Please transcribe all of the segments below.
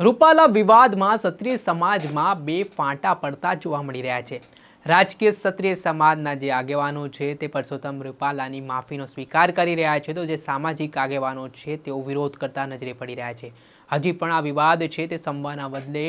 રૂપાલા વિવાદમાં ક્ષત્રિય સમાજમાં બે ફાંટા પડતા જોવા મળી રહ્યા છે. રાજકીય ક્ષત્રિય સમાજના જે આગેવાનો છે તે પરસોત્તમ રૂપાલાની માફીનો સ્વીકાર કરી રહ્યા છે તો જે સામાજિક આગેવાનો છે તેઓ વિરોધ કરતા નજરે પડી રહ્યા છે. હજી પણ આ વિવાદ છે તે સંવાના બદલે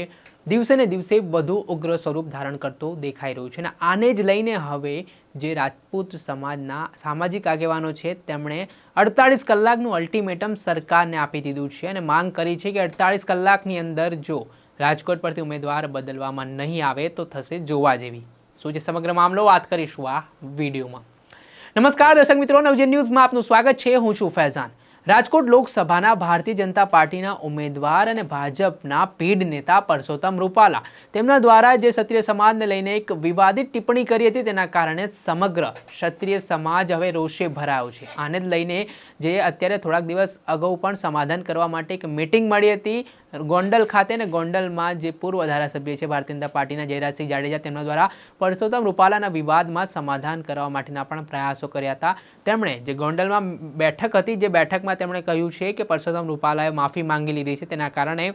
દિવસે ને દિવસે વધુ ઉગ્ર સ્વરૂપ ધારણ કરતો દેખાઈ રહ્યું છે અને આને જ લઈને હવે જે રાજપૂત સમાજના સામાજિક આગેવાનો છે તેમણે અડતાળીસ કલાકનું અલ્ટિમેટમ સરકારને આપી દીધું છે અને માંગ કરી છે કે અડતાળીસ કલાકની અંદર જો રાજકોટ પરથી ઉમેદવાર બદલવામાં નહીં આવે તો થશે જોવા જેવી. શું છે સમગ્ર મામલો? વાત કરીશું આ વિડીયોમાં. નમસ્કાર, દર્શક મિત્રો. નવજન ન્યૂઝમાં આપનું સ્વાગત છે. હું છું ફૈઝાન. રાજકોટ લોકસભાના ભારતીય જનતા પાર્ટીના ઉમેદવાર અને ભાજપના પીઢ નેતા પરસોત્તમ રૂપાલા. તેમના દ્વારા જે ક્ષત્રિય સમાજને લઈને એક વિવાદિત ટિપ્પણી કરી હતી, તેના કારણે સમગ્ર ક્ષત્રિય સમાજ હવે રોષે ભરાયો છે. આને જ લઈને જે અત્યારે થોડાક દિવસ અગાઉ પણ સમાધાન કરવા માટે એક મિટિંગ મળી હતી. ગોંડલ ખાતે ને ગોંડલમાં જે પૂર્વ ધારાસભ્ય છે, ભારતીય જનતા પાર્ટીના જયરાજસિંહ જાડેજા, તેમના દ્વારા પરસોત્તમ રૂપાલાના વિવાદમાં સમાધાન કરવા માટેના પણ પ્રયાસો કર્યા હતા. તેમણે જે ગોંડલમાં બેઠક હતી, જે બેઠકમાં તેમણે કહ્યું છે કે પરસોત્તમ રૂપાલાએ માફી માંગી લીધી છે. તેના કારણે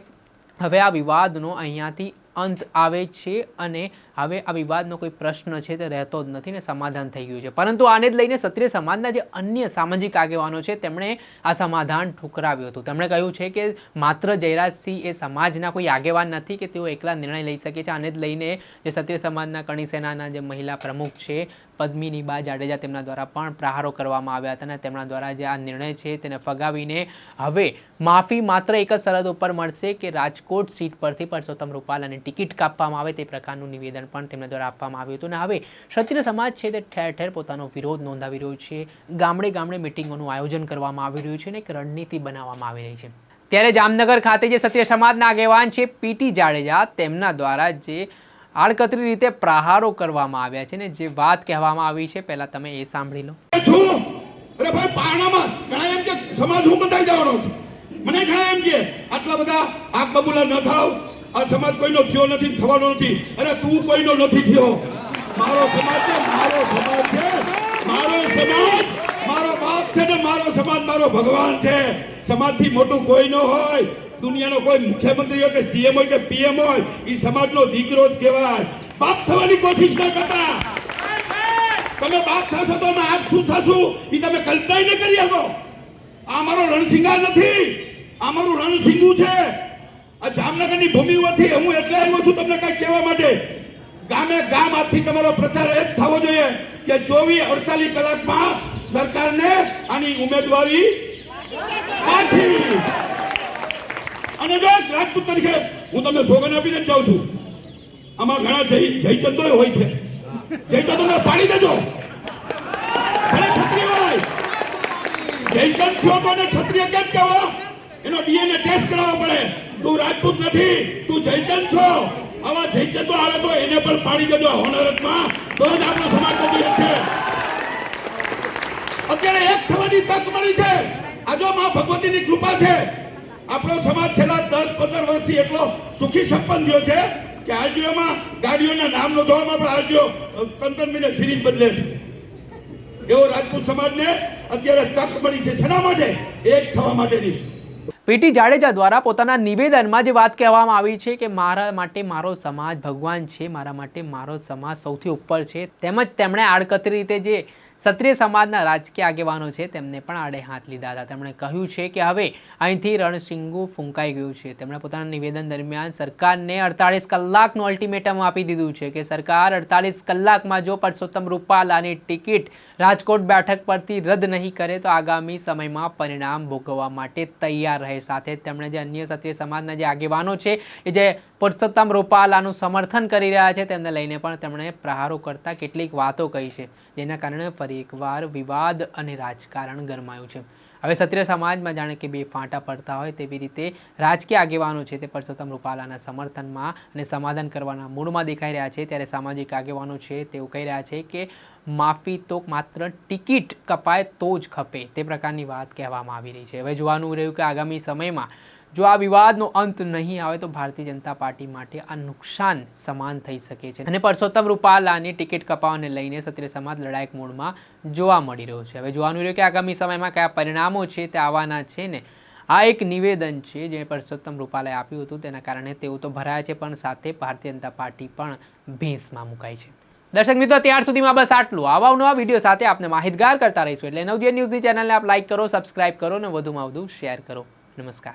હવે આ વિવાદનો અહીંયાથી અંત આવે છે અને હવે આ વિવાદનો કોઈ પ્રશ્ન છે તે રહેતો જ નથી ને સમાધાન થઈ ગયું છે. પરંતુ આને જ લઈને ક્ષત્રિય સમાજના જે અન્ય સામાજિક આગેવાનો છે તેમણે આ સમાધાન ઠુકરાવ્યું હતું. તેમણે કહ્યું છે કે માત્ર જયરાજસિંહ એ સમાજના કોઈ આગેવાન નથી કે તેઓ એકલા નિર્ણય લઈ શકે છે. આને જ લઈને જે ક્ષત્રિય સમાજના કણી સેનાના જે મહિલા પ્રમુખ છે પદ્મિની બા જાડેજા તેમના દ્વારા પણ પ્રહારો કરવામાં આવ્યા હતા અને તેમના દ્વારા જે આ નિર્ણય છે તેને ફગાવીને હવે માફી માત્ર એક જ સરહદ ઉપર મળશે કે રાજકોટ સીટ પરથી પરસોત્તમ રૂપાલાની ટિકિટ કાપવામાં આવે તે પ્રકારનું નિવેદન પણ તેમના દ્વારા આપવામાં આવ્યું હતું. અને હવે ક્ષત્રિય સમાજ છે તે ઠેર ઠેર પોતાનો વિરોધ નોંધાવી રહ્યો છે. ગામડે ગામડે મિટિંગોનું આયોજન કરવામાં આવી રહ્યું છે અને એક રણનીતિ બનાવવામાં આવી રહી છે. ત્યારે જામનગર ખાતે જે ક્ષત્રિય સમાજના આગેવાન છે પીટી જાડેજા તેમના દ્વારા જે આડકતરી રીતે પ્રહારો કરવામાં આવ્યા છે ને જે વાત કહેવામાં આવી છે, પહેલા તમે એ સાંભળી લો. છું. સમાજ હું બતાવી જવાનો છું. મને ઘણા એમ કે આટલા બધા આ કબૂલા ન થાવ. આ સમાજ કોઈનો થયો નથી, થવાનો નથી. અરે તું કોઈનો નથી થયો. મારો સમાજ છે, મારો સમાજ છે. મારો સમાજ, મારો બાપ છે ને મારો સમાજ, મારો ભગવાન છે. સમાજથી મોટું કોઈ ન હોય. દુનિયાનો કોઈ મુખ્યમંત્રી હોય કે સીએમ હોય કે પીએમ હોય એ સમાજનો દીકરો જ કહેવાય. બાપ થવાની કોશિશ ન કરતા. તમે બાપ થશો તો આજ શું થશું? એ તમે કલ્પના ન કરી શકો. આ મારો રણસિંગાર નથી. આ મારું રણસિંગુ છે. આ જામનગરની ભૂમિ પરથી હું એટલે આવ્યો છું તમને કઈ કહેવા માટે. ગામે ગામ આજથી તમારો પ્રચાર એ જ થવો જોઈએ કે ચોવીસ અડતાલીસ કલાકમાં સરકારને આની ઉમેદવારી રાજપૂત તરીકે હું તમને સોગન આપીને જ જાઉં છું. આમાં ઘણા જય જયચંદો હોય છે. જયચંદ તમને પાડી દેજો. ભલે જયચંદ થયો તો એને કેમ કહેવો? એનો ડીએનએ ટેસ્ટ કરાવવો પડે. તું રાજપૂત નથી, તું જયચંદ છો. આવા જયચંદો આવે તો એને પણ પાડી દેજો હોનરતમાં. તો જ આપણો સમાજ બની છે. અત્યારે એક થવાની તક મળી છે. આ જો માં ભગવતીની કૃપા છે. આપણો સમાજ છેલ્લા દસ, પંદર વર્ષથી એટલો સુખી સંપન્ન થયો છે કે આરટીઓમાં ગાડીઓના નામ નોંધવામાં પણ આરટીઓ પંદર મિનિટ સિરીઝ બદલે છે એવો રાજપૂત સમાજને અત્યારે તક મળી છે. શેના માટે? એક થવા માટેની. પીટી જાડેજા દ્વારા પોતાના નિવેદનમાં જે વાત કહેવામાં આવી છે કે મારા માટે મારો સમાજ ભગવાન છે, મારા માટે મારો સમાજ સૌથી ઉપર છે, તેમજ તેમણે આડકતરી રીતે જે ક્ષત્રિય સમાજના રાજકીય આગેવાનો છે, તેમને પણ આડે હાથ લીધા હતા. તેમણે કહ્યું છે કે હવે અહીંથી રણસિંગુ ફૂંકાઈ ગયું છે. તેમણે પોતાના નિવેદન દરમિયાન સરકારને અડતાળીસ કલાકનું અલ્ટિમેટમ આપી દીધું છે કે સરકાર અડતાલીસ કલાકમાં જો પરસોત્તમ રૂપાલાની ટિકિટ રાજકોટ બેઠક પરથી રદ નહીં કરે, તો આગામી સમયમાં પરિણામ ભોગવવા માટે તૈયાર રહે. સાથે તેમણે જે અન્ય ક્ષત્રિય સમાજના જે આગેવાનો છે, એ જે પુરુષોત્તમ રૂપાલાનું સમર્થન કરી રહ્યા છે, તેમને લઈને પણ તેમણે પ્રહારો કરતા કેટલીક વાતો કહી છે. જેના કારણે ફરી એકવાર વિવાદ અને રાજકારણ ગરમાયું છે. હવે ક્ષત્રિય સમાજમાં જાણે કે બે ફાંટા પડતા હોય તેવી રીતે રાજકીય આગેવાનો છે તે પરસોત્તમ રૂપાલાના સમર્થનમાં અને સમાધાન કરવાના મૂળમાં દેખાઈ રહ્યા છે. ત્યારે સામાજિક આગેવાનો છે તેઓ કહી રહ્યા છે કે માફી તો માત્ર ટિકિટ કપાય તો જ ખપે તે પ્રકારની વાત કહેવામાં આવી રહી છે. હવે જોવાનું રહ્યું કે આગામી સમયમાં જો આ વિવાદનો અંત નહીં આવે તો ભારતીય જનતા પાર્ટી માટે આ નુકસાન સમાન થઈ શકે છે. અને પરસોત્તમ રૂપાલાની ટિકિટ કપાવવાને લઈને ક્ષત્રિય સમાજ લડાયક મૂળમાં જોવા મળી રહ્યો છે. હવે જોવાનું રહ્યું કે આગામી સમયમાં કયા પરિણામો છે તે આવવાના છે ને. આ એક નિવેદન છે જે પરસોત્તમ રૂપાલાએ આપ્યું હતું. તેના કારણે તેઓ તો ભરાયા છે, પણ સાથે ભારતીય જનતા પાર્ટી પણ ભેંસમાં મુકાઈ છે. દર્શક મિત્રો, ત્યાર સુધીમાં બસ આટલું. આવા નવા વીડિયો સાથે આપને માહિતગાર કરતા રહીશું. એટલે નવજીવન ન્યૂઝની ચેનલને આપ લાઈક કરો સબસ્ક્રાઇબ કરો અને વધુમાં વધુ શેર કરો. નમસ્કાર.